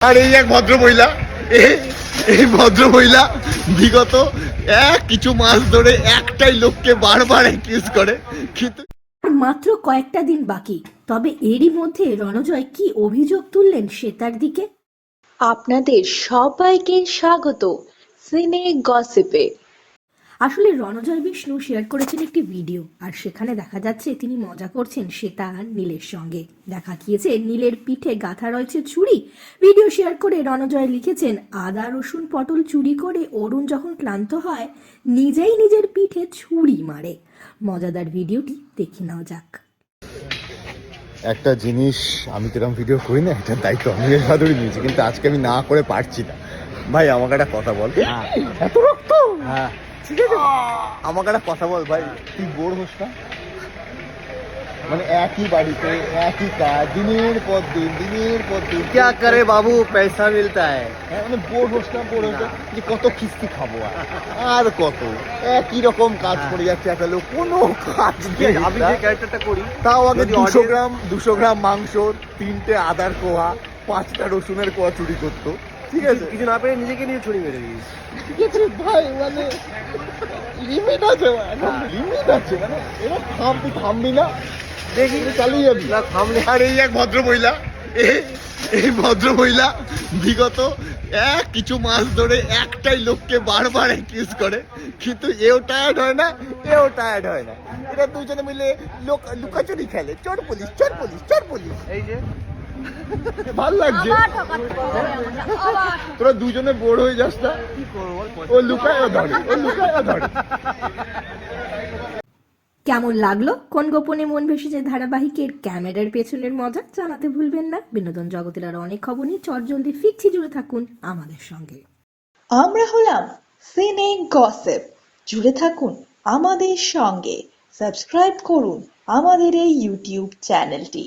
আর এই এক ভদ্র মহিলা এ- এই ভদ্র মহিলা বিগত এক কিছু মাস ধরে একটাই লোককে বারবার অ্যাকিউজ করে। কিন্তু মাত্র কয়েকটা দিন বাকি তবে এরই মধ্যে রণজয় কি অভিযোগ তুললেন সেতার দিকে? আপনাদের সবাইকে স্বাগত। সিনে গসিপে। আসলে রণজয় বিষ্ণু শেয়ার করেছেন একটি ভিডিও আর সেখানে দেখা যাচ্ছে তিনি মজা করছেন শ্বেতা আর নীলের সঙ্গে। দেখা গিয়েছে নীলের পিঠে গাথা রয়েছে চুড়ি ভিডিও শেয়ার করে রণজয় লিখেছেন আদা রসুন পটল চুরি করে অরুণ যখন ক্লান্ত হয় নিজেই নিজের পিঠে ছুরি মারে। মজাদার ভিডিওটি দেখে নেওয়া যাক। একটা জিনিস আমি তো এরকম ভিডিও করি না একটা দায়িত্ব আমি এর নিয়েছি কিন্তু আজকে আমি না করে পারছি না। ভাই আমাকে একটা কথা বল। এত রক্ত? হ্যাঁ। ঠিক আছে আমাকে একটা কথা বল ভাই তুই বোর হোস না মানে একই বাড়িতে একই কাজ দিনের পর দিন দিনের পর দিন क्या करे बाबू पैसा मिलता है হ্যাঁ, মানে বোর হোস না বোর হোস না যে কত কিস্তি খাবো আর আর কত একই রকম কাজ করে যাচ্ছে একটা লোক কোনো কাজ নেই আমি যে ক্যারেক্টারটা করি তাও আগে যদি দুশো audience- গ্রাম দুশো গ্রাম মাংস তিনটে আদার কোয়া পাঁচটা রসুনের কোয়া চুরি করতো ঠিক আছে। কিছু না পেরে নিজেকে নিয়ে ছুরি মেরে দিই ঠিক আছে ভাই মানে লিমিট আছে লিমিট আছে মানে এরা থামবি থামবি না দেখি। চালিয়ে যাবি। না থামলে আর এই এক ভদ্র মহিলা এই ভদ্র মহিলা বিগত এক কিছু মাস ধরে একটাই লোককে বারবার অ্যাকিউজ করে কিন্তু এও টায়ার্ড হয় না এও টায়ার্ড হয় না। এরা দুজনে মিলে লোক লুকাচুরি খেলে চোর পুলিশ চোর পুলিশ চোর পুলিশ। এই যে ভালো লাগছে? তোরা দুজনে বোর হয়ে যাস না। ও লুকায় ধরে ও লুকায় ধরে। কেমন লাগল? কোন গোপনে মন ভেসেছে ধারাবাহিকের ক্যামেরার পেছনের মজা জানাতে ভুলবেন না। বিনোদন জগতের আর অনেক খবর নিয়ে চটজলদি ফিরছি জুড়ে থাকুন আমাদের সঙ্গে। আমরা হলাম সিনে গসেপ। জুড়ে থাকুন আমাদের সঙ্গে। সাবস্ক্রাইব করুন আমাদের এই ইউটিউব চ্যানেলটি।